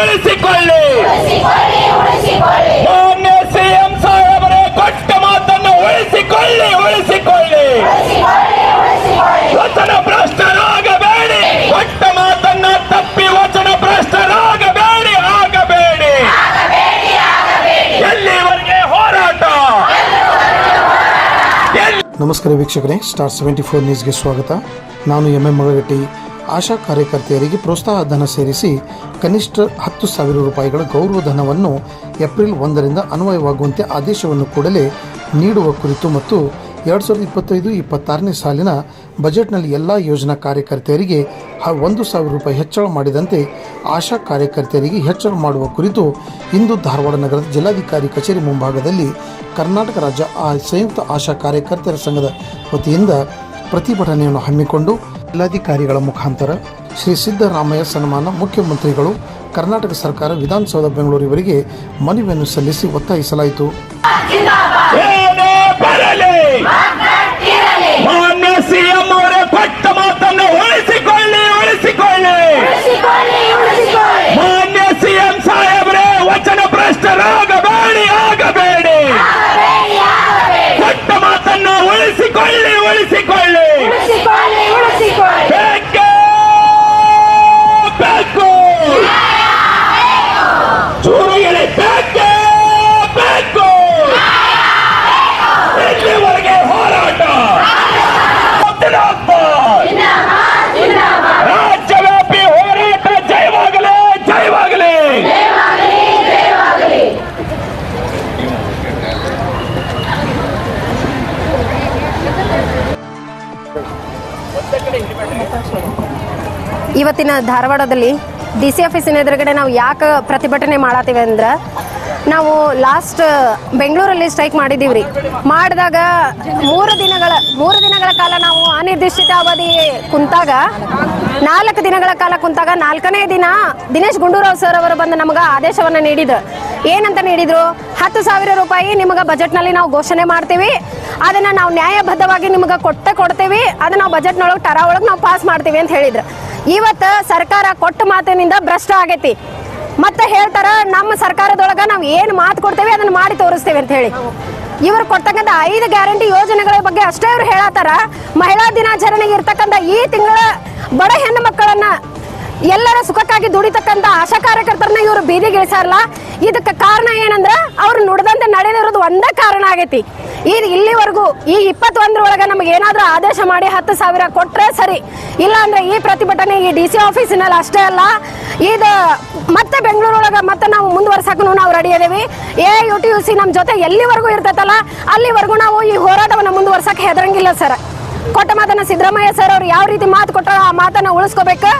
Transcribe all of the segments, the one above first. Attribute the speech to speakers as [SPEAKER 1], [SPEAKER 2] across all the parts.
[SPEAKER 1] ಉಳಿಸಿಕೊಳ್ಳಿ ಉಳಿಸಿಕೊಳ್ಳಿ ಮಾನ್ಯ ಸಿಎಂ ಸಾಹೇಬರೇ ಕೊಟ್ಟ ಮಾತನ್ನು ಉಳಿಸಿಕೊಳ್ಳಿ ಉಳಿಸಿಕೊಳ್ಳಿ ವಚನ ಭ್ರಷ್ಟರಾಗಬೇಡಿ. ಕೊಟ್ಟ ಮಾತನ್ನ ತಪ್ಪಿ ವಚನ ಭ್ರಷ್ಟರಾಗಬೇಡಿ, ಆಗಬೇಡಿ. ಎಲ್ಲಿವರೆಗೆ ಹೋರಾಟ?
[SPEAKER 2] ನಮಸ್ಕಾರ ವೀಕ್ಷಕರೇ ಸ್ಟಾರ್ ಸೆವೆಂಟಿ ಫೋರ್ ನ್ಯೂಸ್ಗೆ ಸ್ವಾಗತ. ನಾನು ಎಂ ಎಂ ಮಳಗಟ್ಟಿ ಆಶಾ ಕಾರ್ಯಕರ್ತೆಯರಿಗೆ ಪ್ರೋತ್ಸಾಹ ಧನ ಸೇರಿಸಿ ಕನಿಷ್ಠ ಹತ್ತು ಸಾವಿರ ರೂಪಾಯಿಗಳ ಗೌರವ ಧನವನ್ನು ಏಪ್ರಿಲ್ ಒಂದರಿಂದ ಅನ್ವಯವಾಗುವಂತೆ ಆದೇಶವನ್ನು ಕೂಡಲೇ ನೀಡುವ ಕುರಿತು ಮತ್ತು ಎರಡು ಸಾವಿರದ ಇಪ್ಪತ್ತೈದು, ಇಪ್ಪತ್ತಾರನೇ ಸಾಲಿನ ಬಜೆಟ್ನಲ್ಲಿ ಎಲ್ಲ ಯೋಜನಾ ಕಾರ್ಯಕರ್ತೆಯರಿಗೆ ಒಂದು ಸಾವಿರ ರೂಪಾಯಿ ಹೆಚ್ಚಳ ಮಾಡಿದಂತೆ ಆಶಾ ಕಾರ್ಯಕರ್ತೆಯರಿಗೆ ಹೆಚ್ಚಳ ಮಾಡುವ ಕುರಿತು ಇಂದು ಧಾರವಾಡ ನಗರದ ಜಿಲ್ಲಾಧಿಕಾರಿ ಕಚೇರಿ ಮುಂಭಾಗದಲ್ಲಿ ಕರ್ನಾಟಕ ರಾಜ್ಯ ಸಂಯುಕ್ತ ಆಶಾ ಕಾರ್ಯಕರ್ತರ ಸಂಘದ ವತಿಯಿಂದ ಪ್ರತಿಭಟನೆಯನ್ನು ಹಮ್ಮಿಕೊಂಡು ಜಿಲ್ಲಾಧಿಕಾರಿಗಳ ಮುಖಾಂತರ ಶ್ರೀ ಸಿದ್ದರಾಮಯ್ಯ ಸನ್ಮಾನ ಮುಖ್ಯಮಂತ್ರಿಗಳು ಕರ್ನಾಟಕ ಸರ್ಕಾರ ವಿಧಾನಸೌಧ ಬೆಂಗಳೂರಿವರಿಗೆ ಮನವಿಯನ್ನು ಸಲ್ಲಿಸಿ ಒತ್ತಾಯಿಸಲಾಯಿತು.
[SPEAKER 1] ಜಿಂದಾಬಾದ್. ರಾಜ್ಯವ್ಯಾಪಿ ಹೋರಾಟ ಜಯವಾಗಲಿ ಜಯವಾಗಲಿ!
[SPEAKER 3] ಇವತ್ತಿನ ಧಾರವಾಡದಲ್ಲಿ ಡಿ ಸಿ ಆಫೀಸಿನ ಎದುರುಗಡೆ ನಾವು ಯಾಕೆ ಪ್ರತಿಭಟನೆ ಮಾಡತ್ತೀವಿ ಅಂದ್ರೆ ನಾವು ಲಾಸ್ಟ್ ಬೆಂಗಳೂರಲ್ಲಿ ಸ್ಟ್ರೈಕ್ ಮಾಡಿದ್ದೀವಿ ಮಾಡಿದಾಗ ಮೂರು ದಿನಗಳ ಮೂರು ದಿನಗಳ ಕಾಲ ನಾವು ಅನಿರ್ದಿಷ್ಟಿತ ಅವಧಿ ಕುಂತಾಗ, ನಾಲ್ಕು ದಿನಗಳ ಕಾಲ ಕುಂತಾಗ ನಾಲ್ಕನೇ ದಿನ ದಿನೇಶ್ ಗುಂಡೂರಾವ್ ಸರ್ ಅವರು ಬಂದು ನಮಗೆ ಆದೇಶವನ್ನು ನೀಡಿದ್ರು ಏನಂತ ನೀಡಿದ್ರು? ಹತ್ತು ಸಾವಿರ ರೂಪಾಯಿ ನಿಮಗೆ ಬಜೆಟ್ನಲ್ಲಿ ನಾವು ಘೋಷಣೆ ಮಾಡ್ತೀವಿ. ಅದನ್ನ ನಾವು ನ್ಯಾಯಬದ್ಧವಾಗಿ ನಿಮಗೆ ಕೊಟ್ಟೆ ಕೊಡ್ತೀವಿ. ಅದನ್ನ ನಾವು ಬಜೆಟ್ನೊಳಗೆ ಟರಾ ಒಳಗೆ ನಾವು ಪಾಸ್ ಮಾಡ್ತೀವಿ ಅಂತ ಹೇಳಿದ್ರು. ಇವತ್ತು ಸರ್ಕಾರ ಕೊಟ್ಟ ಮಾತಿನಿಂದ ಭ್ರಷ್ಟ ಆಗೈತಿ. ಮತ್ತೆ ಹೇಳ್ತಾರ, ನಮ್ಮ ಸರ್ಕಾರದೊಳಗ ನಾವು ಏನು ಮಾತು ಕೊಡ್ತೇವೆ ಅದನ್ನ ಮಾಡಿ ತೋರಿಸ್ತೇವೆ ಅಂತ ಹೇಳಿ. ಇವರು ಕೊಡ್ತಕ್ಕಂಥ ಐದು ಗ್ಯಾರಂಟಿ ಯೋಜನೆಗಳ ಬಗ್ಗೆ ಅಷ್ಟೇ ಇವ್ರು ಹೇಳತ್ತಾರ ಮಹಿಳಾ ದಿನಾಚರಣೆಗೆ ಇರ್ತಕ್ಕಂಥ ಈ ತಿಂಗಳ ಬಡ ಹೆಣ್ಣು ಮಕ್ಕಳನ್ನ ಎಲ್ಲರ ಸುಖಕ್ಕಾಗಿ ದುಡಿತಕ್ಕಂತ ಆಶಾ ಕಾರ್ಯಕರ್ತರನ್ನ ಇವರು ಬೀದಿಗೆ ಇಳಿಸಾರಲ್ಲ ಇದಕ್ಕೆ ಕಾರಣ ಏನಂದ್ರ ಅವ್ರು ನುಡ್ದಂತೆ ನಡೆದಿರೋದು ಒಂದೇ ಕಾರಣ ಆಗೈತಿ. ಇದು ಇಲ್ಲಿವರೆಗೂ ಈ ಇಪ್ಪತ್ತೊಂದರೊಳಗೆ ನಮಗೆ ಏನಾದ್ರೂ ಆದೇಶ ಮಾಡಿ ಹತ್ತು ಸಾವಿರ ಕೊಟ್ರೆ ಸರಿ. ಇಲ್ಲ ಅಂದ್ರೆ ಈ ಪ್ರತಿಭಟನೆ ಈ ಡಿ ಸಿ ಆಫೀಸಿನಲ್ಲಿ ಅಷ್ಟೇ ಅಲ್ಲ, ಇದು ಮತ್ತೆ ಬೆಂಗಳೂರೊಳಗೆ ಮತ್ತೆ ನಾವು ಮುಂದುವರ್ಸಕ್ಕೂ ನಾವು ready ಅದೇವಿ A U T, U C ನಮ್ಮ ಜೊತೆ ಎಲ್ಲಿವರೆಗೂ ಇರ್ತೈತಲ್ಲ, ಅಲ್ಲಿವರೆಗೂ ನಾವು ಈ ಹೋರಾಟವನ್ನು ಮುಂದುವರ್ಸಕ್ಕೆ ಹೆದರಂಗಿಲ್ಲ ಸರ್. ಕೊಟ್ಟ ಮಾತನ್ನ ಸಿದ್ದರಾಮಯ್ಯ ಸರ್ ಅವ್ರು ಯಾವ ರೀತಿ ಮಾತು ಕೊಟ್ಟರೋ ಆ ಮಾತನ್ನ ಉಳಿಸ್ಕೋಬೇಕು.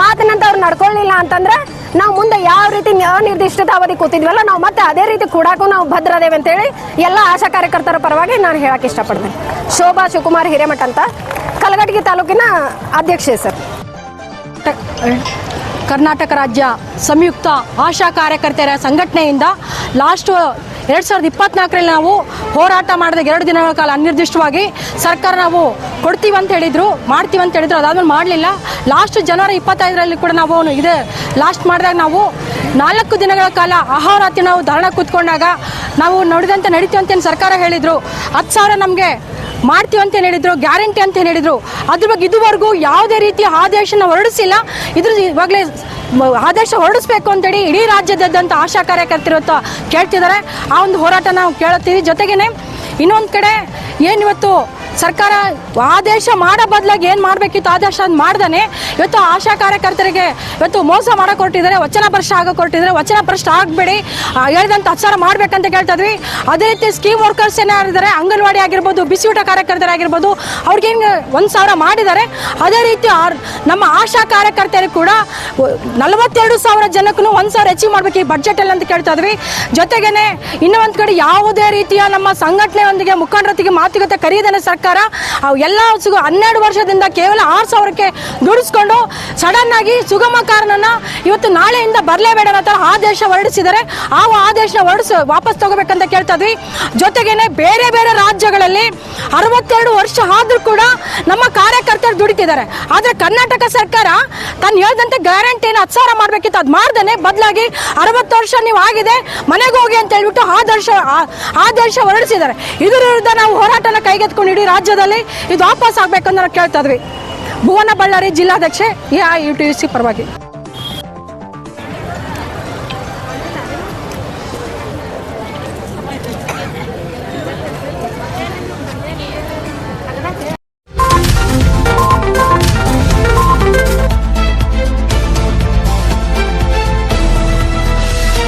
[SPEAKER 3] ಮಾತಿನಂತ ಅವ್ರು ನಡ್ಕೊಳ್ಳಿಲ್ಲ ಅಂತಂದ್ರೆ ನಾವು ಮುಂದೆ ಯಾವ ರೀತಿ ಅನಿರ್ದಿಷ್ಟ ಅವಧಿ ಕೂತಿದ್ವಲ್ಲ, ನಾವು ಮತ್ತೆ ಅದೇ ರೀತಿ ಕೂಡಾಕು ನಾವು ಭದ್ರದೇವೆ ಅಂತೇಳಿ ಎಲ್ಲ ಆಶಾ ಕಾರ್ಯಕರ್ತರ ಪರವಾಗಿ ನಾನು ಹೇಳಕ್ ಇಷ್ಟಪಡ್ತೇನೆ. ಶೋಭಾ ಶಿವಕುಮಾರ್ ಹಿರೇಮಠ ಅಂತ ಕಲಘಟಗಿ ತಾಲೂಕಿನ ಅಧ್ಯಕ್ಷೆ ಸರ್
[SPEAKER 4] ಕರ್ನಾಟಕ ರಾಜ್ಯ ಸಂಯುಕ್ತ ಆಶಾ ಕಾರ್ಯಕರ್ತರ ಸಂಘಟನೆಯಿಂದ ಲಾಸ್ಟ್ ಎರಡು ಸಾವಿರದ ಇಪ್ಪತ್ನಾಲ್ಕರಲ್ಲಿ ನಾವು ಹೋರಾಟ ಮಾಡಿದಾಗ ಎರಡು ದಿನಗಳ ಕಾಲ ಅನಿರ್ದಿಷ್ಟವಾಗಿ ಸರ್ಕಾರ ನಾವು ಕೊಡ್ತೀವಿ ಅಂತ ಹೇಳಿದ್ರು, ಮಾಡ್ತೀವಿ ಅಂತ ಹೇಳಿದ್ರು, ಅದಾದ್ಮೇಲೆ ಮಾಡಲಿಲ್ಲ. ಲಾಸ್ಟ್ ಜನವರಿ ಇಪ್ಪತ್ತೈದರಲ್ಲಿ ಕೂಡ ನಾವು ಇದೆ ಲಾಸ್ಟ್ ಮಾಡಿದಾಗ ನಾವು ನಾಲ್ಕು ದಿನಗಳ ಕಾಲ ಅಹೋರಾತ್ರಿ ನಾವು ಧರಣ ಕೂತ್ಕೊಂಡಾಗ ನಾವು ನೋಡಿದಂತೆ ನಡೀತೀವಿ ಅಂತ ಸರ್ಕಾರ ಹೇಳಿದ್ರು. ಹತ್ತು ಸಾವಿರ ನಮಗೆ ಮಾಡ್ತೀವಿ ಅಂತ ಹೇಳಿದ್ರು, ಗ್ಯಾರಂಟಿ ಅಂತ ಹೇಳಿದ್ರು, ಅದ್ರ ಬಗ್ಗೆ ಇದುವರೆಗೂ ಯಾವುದೇ ರೀತಿಯ ಆದೇಶನ ಹೊರಡಿಸಿಲ್ಲ. ಇದ್ರ ಇವಾಗಲೇ ಆದೇಶ ಹೊರಡಿಸ್ಬೇಕು ಅಂತೇಳಿ ಇಡೀ ರಾಜ್ಯದಾದ್ಯಂತ ಆಶಾ ಕಾರ್ಯಕರ್ತರು ಕೇಳ್ತಿದ್ದಾರೆ. ಆ ಒಂದು ಹೋರಾಟ ನಾವು ಕೇಳುತ್ತೀವಿ ಜೊತೆಗೇನೆ ಇನ್ನೊಂದು ಕಡೆ ಏನಿವತ್ತು ಸರ್ಕಾರ ಆದೇಶ ಮಾಡೋ ಬದಲಾಗಿ ಏನು ಮಾಡಬೇಕಿತ್ತು? ಆದೇಶ ಅದು ಮಾಡ್ದಾನೆ. ಇವತ್ತು ಆಶಾ ಕಾರ್ಯಕರ್ತರಿಗೆ ಇವತ್ತು ಮೋಸ ಮಾಡಕ್ಕೆ ಕೊಟ್ಟಿದ್ದಾರೆ, ವಚನ ಭ್ರಷ್ಟ ಆಗೋ ಹೊರಟಿದ್ದಾರೆ ವಚನ ಭ್ರಷ್ಟ ಆಗಬೇಡಿ. ಹೇಳಿದಂಥ ಹತ್ತು ಮಾಡಬೇಕಂತ ಕೇಳ್ತಾ ಇದ್ವಿ. ಅದೇ ರೀತಿ ಸ್ಕೀಮ್ ವರ್ಕರ್ಸ್ ಏನಾರಿದ್ದಾರೆ ಅಂಗನವಾಡಿ ಆಗಿರ್ಬೋದು, ಬಿಸಿ ಊಟ ಕಾರ್ಯಕರ್ತರಾಗಿರ್ಬೋದು ಅವ್ರಿಗೇನು ಒಂದು ಸಾವಿರ ಮಾಡಿದ್ದಾರೆ. ಅದೇ ರೀತಿ ನಮ್ಮ ಆಶಾ ಕಾರ್ಯಕರ್ತರಿಗೆ ಕೂಡ ನಲವತ್ತೆರಡು ಸಾವಿರ ಜನಕ್ಕೂ ಒಂದು ಸಾವಿರ ಅಚೀವ್ ಮಾಡಬೇಕು ಈ ಬಜೆಟಲ್ಲಿ ಅಂತ ಕೇಳ್ತಾ ಇದ್ವಿ. ಜೊತೆಗೇನೆ ಇನ್ನೂ ಒಂದು ಕಡೆ ಯಾವುದೇ ರೀತಿಯ ನಮ್ಮ ಸಂಘಟನೆಯೊಂದಿಗೆ ಮುಖಂಡರೊತ್ತಿಗೆ ಮಾತುಕತೆ ಕರೆಯದೇನೆ ಸರ್ಕಾರ ಸರ್ಕಾರ ಎಲ್ಲ ಸುಗ ಹನ್ನೆರಡು ವರ್ಷದಿಂದ ಕೇವಲ ಆರು ಸಾವಿರಕ್ಕೆ ದುಡಿಸ್ಕೊಂಡು ಸಡನ್ ಆಗಿ ಸುಗಮ ಕಾರಣನ ಇವತ್ತು ನಾಳೆಯಿಂದ ಬರಲೇಬೇಡ ಅನ್ನೋ ಆದೇಶ ಹೊರಡಿಸಿದರೆ ಆ ಆದೇಶ ಹೊರಡಿಸಿ, ವಾಪಸ್ ತಗೋಬೇಕಂತ ಕೇಳ್ತಾ ಇದ್ವಿ. ಜೊತೆಗೇನೆ ಬೇರೆ ಬೇರೆ ರಾಜ್ಯಗಳಲ್ಲಿ ಅರವತ್ತೆರಡು ವರ್ಷ ಆದ್ರೂ ಕೂಡ ನಮ್ಮ ಕಾರ್ಯಕರ್ತರು ದುಡಿತಿದ್ದಾರೆ. ಆದ್ರೆ ಕರ್ನಾಟಕ ಸರ್ಕಾರ ತಾನು ಹೇಳಿದಂತೆ ಗ್ಯಾರಂಟಿನ ಹತ್ತು ಸಾವಿರ ಮಾಡ್ಬೇಕಿತ್ತು. ಅದು ಮಾಡ್ದೇನೆ ಬದಲಾಗಿ ಅರವತ್ತು ವರ್ಷ ನೀವು ಆಗಿದೆ, ಮನೆಗೆ ಹೋಗಿ ಅಂತ ಹೇಳ್ಬಿಟ್ಟು ಆದರ್ಶ ಆದೇಶ ಹೊರಡಿಸಿದ್ದಾರೆ. ಇದರ ವಿರುದ್ಧ ನಾವು ಹೋರಾಟನ ಕೈಗೆತ್ಕೊಂಡು ಇಡೀ ರಾಜ್ಯದಲ್ಲಿ ಇದು ವಾಪಸ್ ಆಗ್ಬೇಕಂದ್ರೆ ಕೇಳ್ತಾ ಇದ್ವಿ. Bhuvana Ballari ಜಿಲ್ಲಾಧ್ಯಕ್ಷೆ A I U T C ಪರವಾಗಿ.